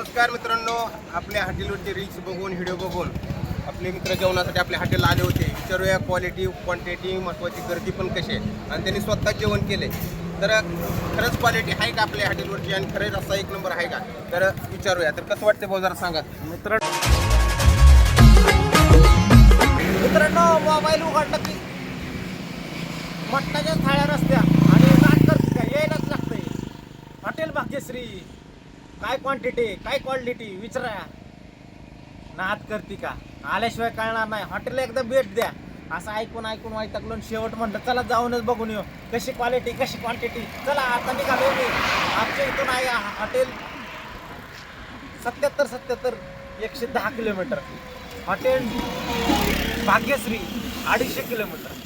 नमस्कार मित्रांनो आपल्या हॉटेलवरचे रील्स बघून व्हिडिओ बघून आपले मित्र जेवणासाठी आपल्या हॉटेलला आले होते. विचारूया क्वालिटी क्वांटिटी महत्त्वाची गर्दी पण कशी आहे? आणि त्यांनी स्वतः जेवण केले. तर खरंच क्वालिटी आहे का आपल्या हॉटेलवरची? आणि खरंच असा एक नंबर आहे का? तर विचारूया. तर कसं वाटतं भाऊ जरा सांगा. मित्रांनो मित्रांनो मोबाईल उघडला की मटणाच्या थाळ्या रस्त्या आणि का यायलाच लागतंय. हॉटेल भाग्यश्री. काय क्वांटिटी काय क्वालिटी विचारा. नाद करते का? आल्याशिवाय कळणार नाही. हॉटेलला एकदा भेट द्या. असं ऐकून ऐकून वैतागलो शेवट म्हणलं चला जाऊनच बघून येऊ. कशी क्वालिटी कशी क्वांटिटी चला आता निघालो मी. आमच्या इथून आहे हॉटेल सत्याहत्तर सत्याहत्तर एकशे दहा किलोमीटर. हॉटेल भाग्यश्री अडीचशे किलोमीटर.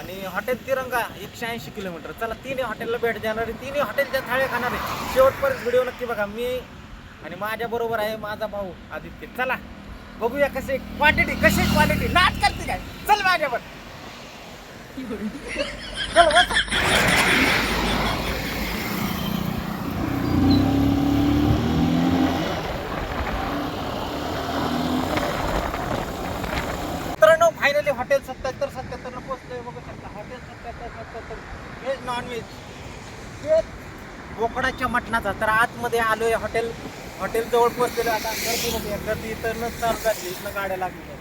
आणि हॉटेल तिरंगा एकशे ऐंशी किलोमीटर. चला तिन्ही हॉटेलला भेट देणार आहे. तिन्ही हॉटेलच्या थाळ्या खाणार आहे. शेवटपर्यंत व्हिडिओ नक्की बघा. मी आणि माझ्या बरोबर आहे माझा भाऊ आदित्य. चला बघूया कसे क्वांटिटी कशी क्वालिटी नाच करते काय? चल माझ्यावर. चल बस. मित्रांनो फायनली हॉटेल सत्याहत्तर सत्याहत्तरला पोहोचलोय बघू शकता हॉटेल सत्याहत्तर सत्याहत्तर व्हेज नॉनव्हेज बोकडाच्या मटणाचा. तर आतमध्ये आलो आहे हॉटेल हॉटेल जवळ पोहोचलेलो आता गर्दी बघूया गर्दी तर चालू झाली इथनं गाड्या लागल्या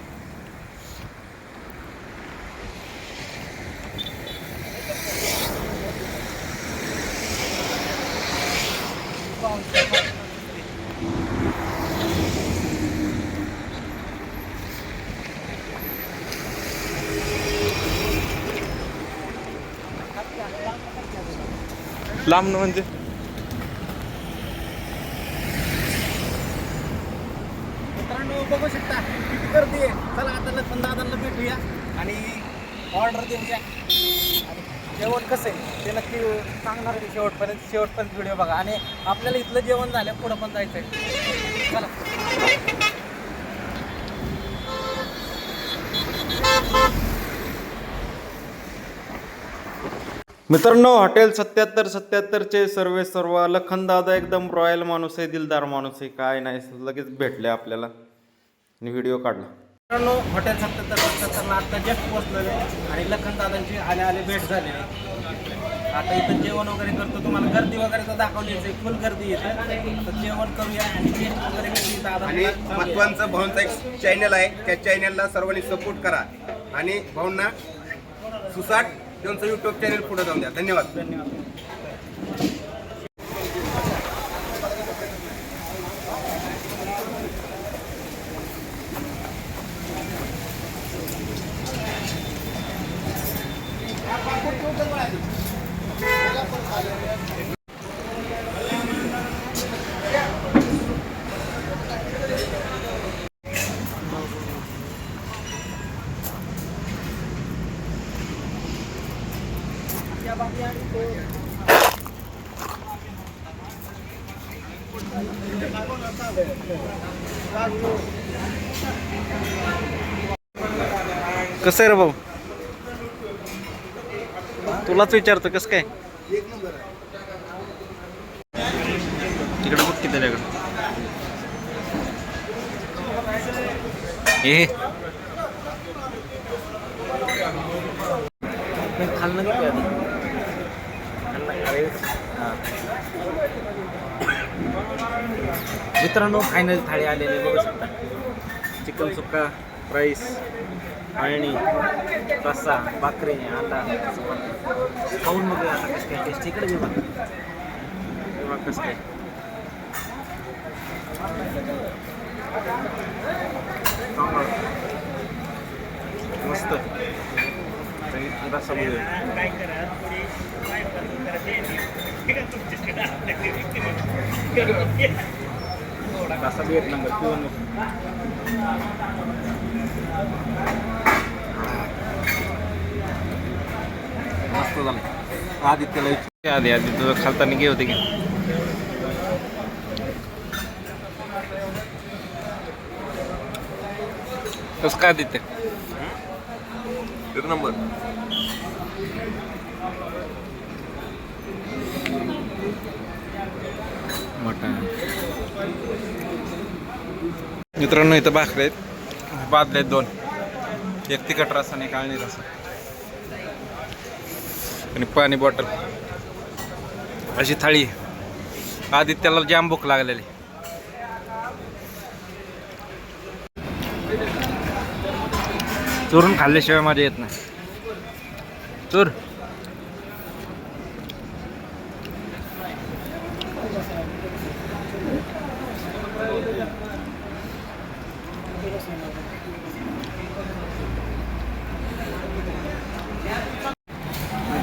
लांब म्हणजे. मित्रांनो बघू शकता किती गर्दी आहे. चला आता लखन दादांना भेटूया आणि ऑर्डर देऊया. आणि जेवण कसं आहे ते नक्की सांगणार आहे शेवटपर्यंत. शेवटपर्यंत व्हिडिओ बघा. आणि आपल्याला इथलं जेवण झालं पुढं पण जायचं आहे चला. मित्रांनो हॉटेल सत्याहत्तर सत्याहत्तरचे सर्वे सर्व लखन दादा एकदम रॉयल माणूस आहे दिलदार माणूस आहे काय नाही लगेच भेटले आपल्याला. आणि व्हिडिओ काढला. मित्रांनो हॉटेल सत्याहत्तर सत्याहत्तरला आता जस्ट पोहोचलेलो आणि लखन दादांची आले आले भेट झालेली आहे. आता इथं जेवण वगैरे करतो तुम्हाला गर्दी वगैरे तर दाखवली आहे फुल गर्दी येते आता जेवण करूया आणि टेस्ट वगैरे आणि महत्त्वाचं भाऊंचा एक चॅनल आहे त्या चॅनलला सर्वांनी सपोर्ट करा. आणि भाऊंना सुसाट त्यांचं युट्यूब चॅनल पुढे जाऊन द्या. धन्यवाद. धन्यवाद. कसं आहे रे भाऊ? तुलाच विचारतो कसं काय? तिकडे बघ की त्याच्याकडे. ए. खाल्लं नाही आधी खाल्लं अरे हां. मित्रांनो फायनल थाळी आलेली बघू शकता. चिकन सुक्का राईस आणि रस्सा भाकरी अंडा खाऊन मग आता कसं काय टेस्ट इकडे घेऊ तेव्हा कसं काय. मस्त. रस्सा बघूया बी एक नंबर पिऊन. मस्त झालं. आदित्यला विचार आधी आधी तुझं खालताना घे होते की. कसं काय देते एक नंबर मटण. मित्रांनो इथं भाकरे आहेत. बादले आहेत दोन. एक तिखट रस आणि एक रस. आणि पाणी बॉटल. अशी थाळी. आधी आदित्याला जाम भूक लागलेली. चोरून खाल्ल्याशिवाय माझ्या येत नाही. चोर.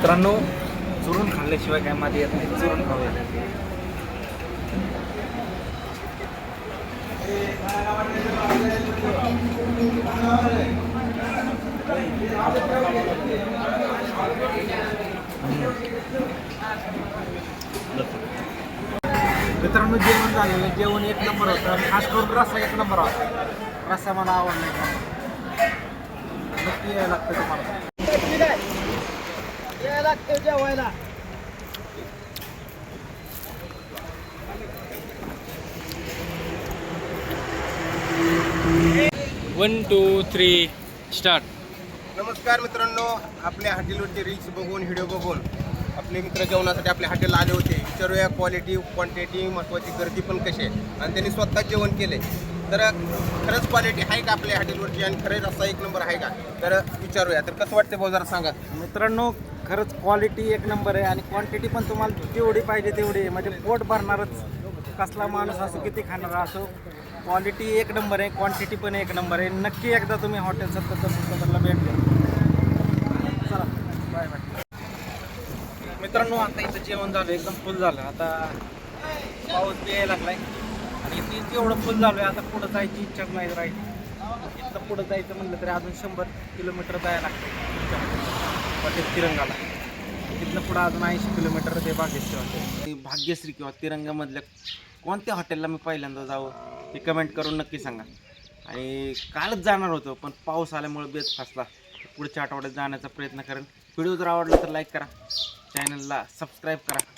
मित्रांनो चुरून खाल्ल्याशिवाय काय माझी येत नाही. चुरून खाऊया. मित्रांनो जेवण झालेलं जेवण एक नंबर होतं. आणि खास करून रस्सा एक नंबर होता. रस्सा मला आवडला एक नंबर नक्की यायला लागतं तुम्हाला. यायला लागतं जेवायला. वन टू थ्री स्टार्ट नमस्कार मित्रांनो आपल्या हॉटेलवरचे रील्स बघून व्हिडिओ बघून आपले मित्र जेवणासाठी आपल्या हॉटेलला आले होते. विचारूया क्वालिटी क्वांटिटी महत्त्वाची गर्दी पण कशी आहे? आणि त्यांनी स्वतः जेवण केले तर खरंच क्वालिटी आहे का आपल्या हॉटेलवरची? आणि खरंच असा एक नंबर आहे का? तर विचारूया. तर कसं वाटतं भाऊ जरा सांगा. मित्रांनो खरंच क्वालिटी एक नंबर आहे आणि क्वांटिटी पण तुम्हाला जेवढी पाहिजे तेवढी आहे. म्हणजे पोट भरणारच कसला माणूस असो किती खाणारा असो क्वालिटी एक नंबर आहे क्वांटिटी पण एक नंबर आहे. नक्की एकदा तुम्ही हॉटेल सत्तर सत्तरला भेट द्या. चला. बाय बाय मित्रांनो आता इथं जेवण झालं एकदम फुल झालं. आता पाऊस बी यायला लागलाय. आणि इथे एवढं फुल झालं आता पुढं जायची इच्छा नाही राहिली. इथं पुढं जायचं म्हणलं तरी अजून शंभर किलोमीटर जायला लागतं. हॉटेल तिरंगाला. तिथनं पुढं अजून ऐंशी किलोमीटर ते भाग्यश्री हॉटेल. भाग्यश्री किंवा तिरंगामधल्या कोणत्या हॉटेलला मी पहिल्यांदा जावं हे कमेंट करून नक्की सांगा. आणि कालच जाणार होतो पण पाऊस आल्यामुळे बेत फसला. पुढच्या आठवड्यात जाण्याचा प्रयत्न करेन. व्हिडिओ जर आवडला तर लाईक करा. चॅनलला सबस्क्राईब करा.